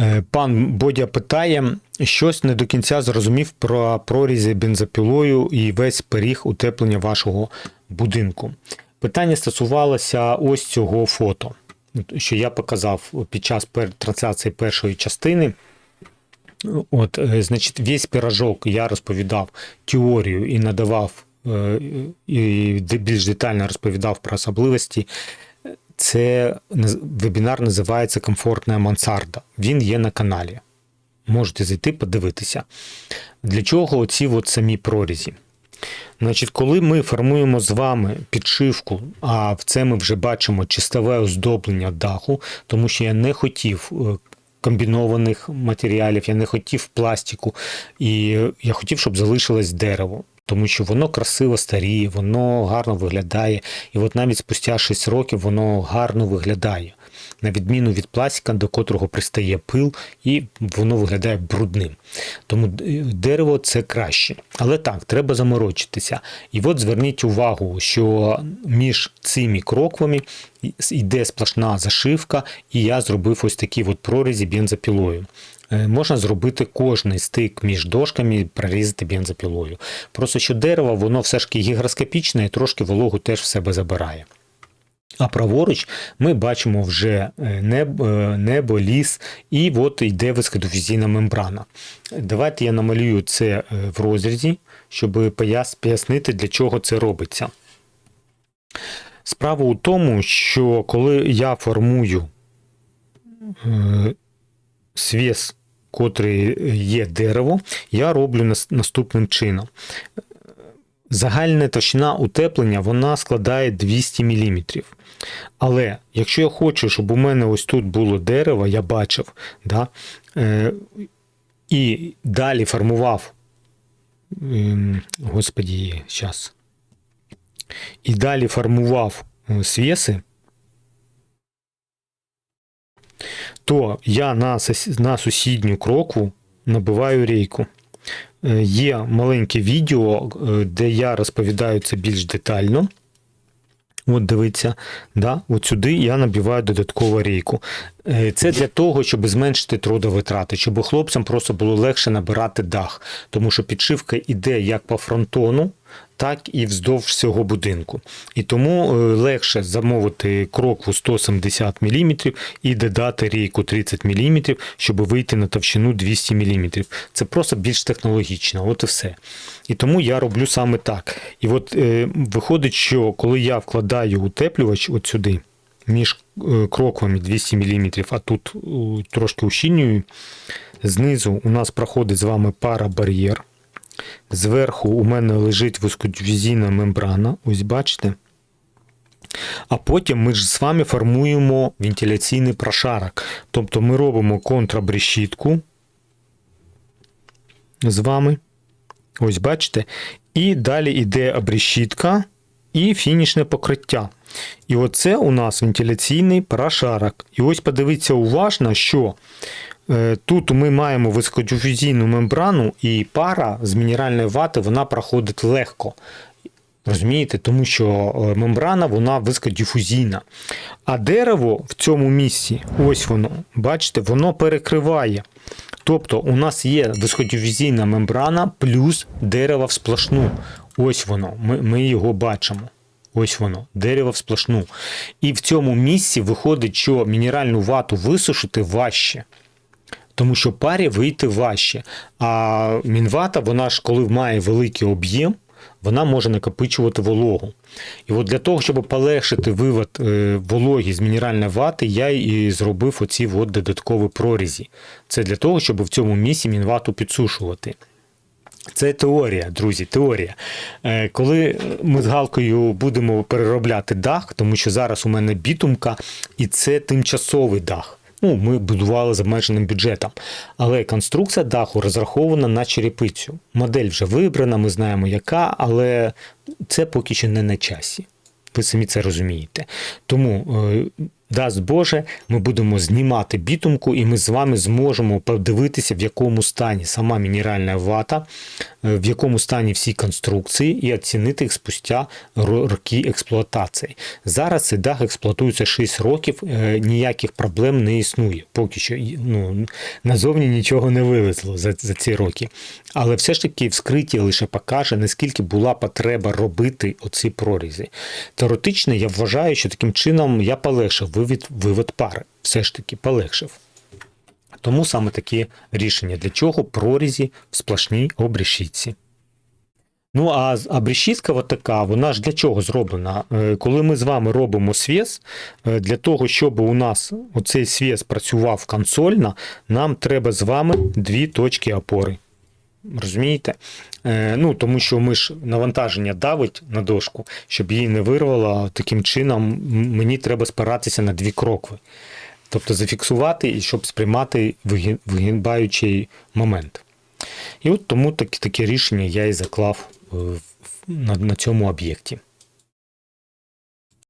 Е, Пан Бодя питає, щось не до кінця зрозумів про прорізі бензопілою і весь періг утеплення вашого будинку. Питання стосувалося ось цього фото, що я показав під час трансляції першої частини. От, е, значить, весь пірожок я розповідав теорію і надавав е, і більш детально розповідав про особливості. Це вебінар називається Комфортна мансарда. Він є на каналі. Можете зайти подивитися. Для чого оці от самі прорізі? Значить, коли ми формуємо з вами підшивку, а в це ми вже бачимо чистове оздоблення даху, тому що я не хотів е, комбінованих матеріалів, я не хотів пластику, і я хотів, щоб залишилось дерево. Тому що воно красиво старіє, воно гарно виглядає, і от навіть спустя 6 років воно гарно виглядає, на відміну від пластика, до котрого пристає пил, і воно виглядає брудним. Тому дерево це краще. Але так, треба заморочитися. І от зверніть увагу, що між цими кроквами йде сплошна зашивка, і я зробив ось такі от прорізі бензопілою. Е, Можна зробити кожний стик між дошками, прорізати бензопілою. Просто що дерево, воно все ж таки гігроскопічне і трошки вологу теж в себе забирає. А праворуч ми бачимо вже е, небо, е, небо ліс, і от йде високодифузійна мембрана. Давайте я намалюю це в розрізі, щоб пояснити, для чого це робиться. Справа у тому, що коли я формую свіс, котрий є дерево, я роблю наступним чином. Загальна товщина утеплення вона складає 200 мм. Але якщо я хочу, щоб у мене ось тут було дерево, я бачив, да, е, і далі формував, ем, господі, зараз, і далі формував е, свіси, то я на, на сусідню крокву набиваю рейку. Е, Є маленьке відео, е, де я розповідаю це більш детально. От дивіться, да? от сюди я набиваю додаткову рейку. Е, Це для того, щоб зменшити трудовитрати, щоб хлопцям просто було легше набирати дах, тому що підшивка йде як по фронтону, так і вздовж всього будинку. І тому е, легше замовити крокву 170 мм і додати рейку 30 мм, щоб вийти на товщину 200 мм. Це просто більш технологічно, от і все. І тому я роблю саме так. І от е, виходить, що коли я вкладаю утеплювач от сюди, між е, кроквами 200 мм, а тут е, трошки ущільнюю, знизу у нас проходить з вами пара бар'єр. Зверху у мене лежить вузькодивізійна мембрана, ось бачите. А потім ми ж з вами формуємо вентиляційний прошарок. Тобто ми робимо контрабрешітку з вами. Ось бачите. І далі йде обрешітка і фінішне покриття. І оце у нас вентиляційний прошарок. І ось подивіться уважно, що Е, Тут ми маємо високодифузійну мембрану, і пара з мінеральної вати вона проходить легко. Розумієте, тому що е, мембрана вона високодифузійна. А дерево в цьому місці, ось воно, бачите, воно перекриває. Тобто у нас є високодифузійна мембрана плюс дерево в сплошну. Ось воно, ми, ми його бачимо. Ось воно, дерево в сплошну. І в цьому місці виходить, що мінеральну вату висушити важче. Тому що парі вийти важче. А мінвата, вона ж коли має великий об'єм, вона може накопичувати вологу. І от для того, щоб полегшити вивод е, вологі з мінеральної вати, я і зробив оці от додаткові прорізі. Це для того, щоб в цьому місці мінвату підсушувати. Це теорія, друзі, теорія. Е, Коли ми з Галкою будемо переробляти дах, тому що зараз у мене бітумка, і це тимчасовий дах. Ну, ми будували з обмеженим бюджетом. Але конструкція даху розрахована на черепицю. Модель вже вибрана, ми знаємо яка, але це поки що не на часі. Ви самі це розумієте. Тому е, дасть Боже, ми будемо знімати бітумку, і ми з вами зможемо подивитися, в якому стані сама мінеральна вата, е, в якому стані всі конструкції, і оцінити їх спустя роки експлуатації. Зараз цей дах експлуатується 6 років, е, ніяких проблем не існує. Поки що ну, назовні нічого не вилезло за, за ці роки. Але все ж таки вскриття лише покаже, наскільки була потреба робити оці прорізи. Теоретично я вважаю, що таким чином я полегшив вивід, вивод пари. Все ж таки полегшив. Тому саме таке рішення. Для чого прорізі в сплошній обрішітці. Ну, а обрішітка така, вона ж для чого зроблена? Е, Коли ми з вами робимо свіс, е, для того, щоб у нас оцей свіс працював консольно, нам треба з вами дві точки опори. Розумієте? Е, ну, тому що ми ж навантаження давить на дошку, щоб її не вирвало. Таким чином мені треба спиратися на дві крокви. Тобто зафіксувати і щоб сприймати вигибаючий момент. І от тому таке, рішення я і заклав е, на, на цьому об'єкті.